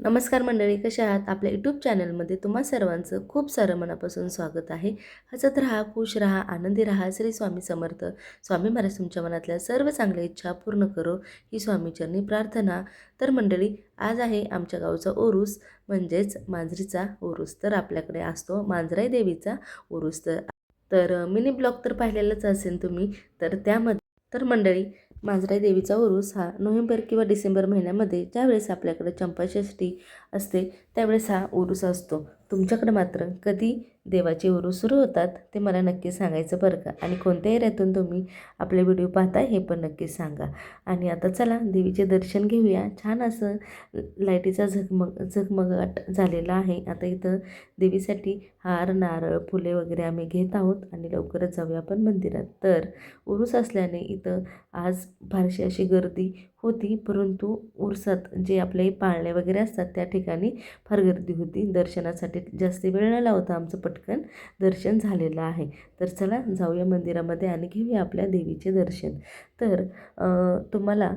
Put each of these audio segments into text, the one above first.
नमस्कार मंडळी कशा आहात? आपल्या यूट्यूब चॅनलमध्ये तुम्हा सर्वांचं खूप सारं मनापासून स्वागत आहे. हसत राहा खुश राहा आनंदी राहा श्री स्वामी समर्थ. स्वामी महाराज तुमच्या मनातल्या सर्व चांगल्या इच्छा पूर्ण करो ही स्वामीचरणी प्रार्थना. तर मंडळी आज आहे आमच्या गावचा ओरूस म्हणजेच मांजरीचा ओरूस तर आपल्याकडे असतो मांजराई देवीचा ओरूस तर. मिनी ब्लॉग तर पाहिलेलाच असेल तुम्ही तर त्यामध्ये तर मंडळी मांजराई देवीचा उरूस हा नोव्हेंबर किंवा डिसेंबर महिन्यामध्ये ज्यावेळेस आपल्याकडे चंपाषष्ठी असते त्यावेळेस हा उरूस असतो. तुमच्याकडे मात्र कधी देवाचे उरू सुरू होतात ते मला नक्की सांगायचं बरं का? आणि कोणत्या एरियातून तुम्ही आपले व्हिडिओ पाहता हे पण नक्की सांगा. आणि आता चला देवीचे दर्शन घेऊया. छान असं लाईटीचा झगमग झगमगाट झालेला आहे. आता इथं देवीसाठी हार नारळ फुले वगैरे आम्ही घेत आहोत आणि लवकरच जाऊया आपण मंदिरात. तर उरूस असल्याने इथं आज फारशी अशी गर्दी होती परंतु उरसात जे आपले पाळणे वगैरे असतात त्या ठिकाणी फार गर्दी होती. दर्शनासाठी जास्त वेळ न लावता आमचं पटकन दर्शन झालेलं आहे. तर चला जाऊया मंदिरामध्ये आणि घेऊया आपल्या देवीचे दर्शन. तर तुम्हाला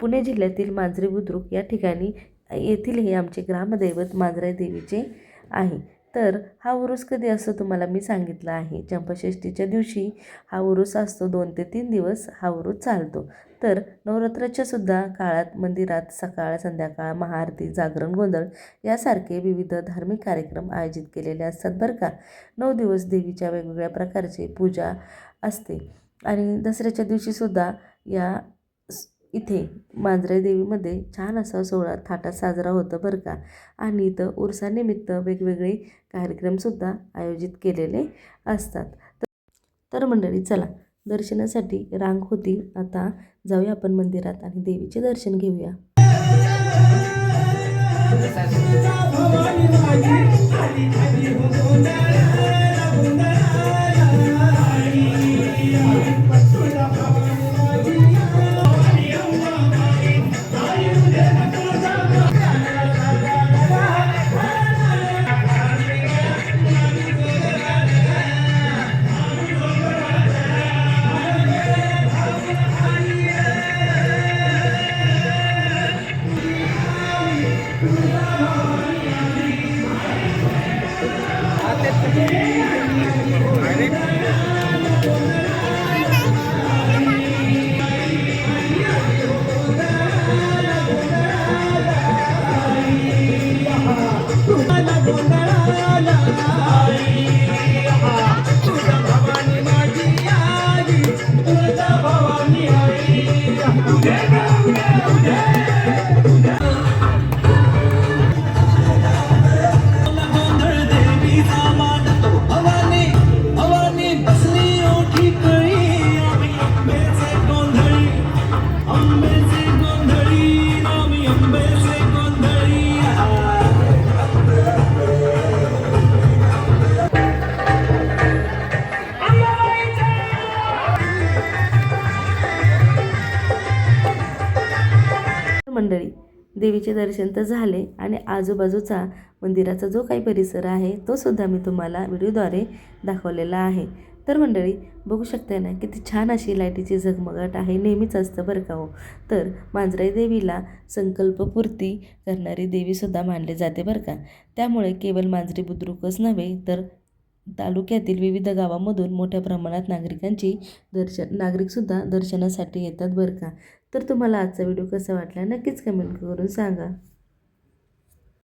पुणे जिल्ह्यातील मांजरी बुद्रुक या ठिकाणी येथील हे आमचे ग्रामदैवत मांजराई देवीचे आहे. तर हा उरूस कधी असतो तुम्हाला मी सांगितलं आहे? चंपषष्ठीच्या दिवशी हा उरूस असतो. दोन ते तीन दिवस हा उरूस चालतो. तर नवरात्राच्या सुद्धा काळात मंदिरात सकाळ संध्याकाळ महाआरती जागरण गोंधळ यासारखे विविध धार्मिक कार्यक्रम आयोजित केलेले असतात बरं का. नऊ दिवस देवीच्या वेगवेगळ्या प्रकारची पूजा असते. आणि दसऱ्याच्या दिवशीसुद्धा या इथे मांजरे देवीमध्ये छान असा सोहळा थाटात साजरा होतो बरं का आणि इथं उरसानिमित्त वेगवेगळे कार्यक्रमसुद्धा आयोजित केलेले असतात तर- तर मंडळी चला दर्शनासाठी रांग होती आता जाऊया आपण मंदिरात आणि देवीचे दर्शन घेऊया गोंधळ मंडळी देवीचे दर्शन तर झाले आणि आजूबाजूचा मंदिराचा जो काही परिसर आहे तो सुद्धा मी तुम्हाला व्हिडिओद्वारे दाखवलेला आहे. तर मंडळी बघू शकताय ना किती छान अशी लाईटीची झगमगाट आहे नेहमीच असतं बरं का हो. तर मांजराई देवीला संकल्पपूर्ती करणारी देवीसुद्धा मानली जाते बरं का. त्यामुळे केवळ मांजरी बुद्रुकच नव्हे तर तालुक्यातील विविध गावामधून मोठ्या प्रमाणात नागरिकांची दर्शन नागरिकसुद्धा दर्शनासाठी येतात बरं का? तर तुम्हाला आजचा व्हिडिओ कसा वाटला? नक्कीच कमेंट करून सांगा.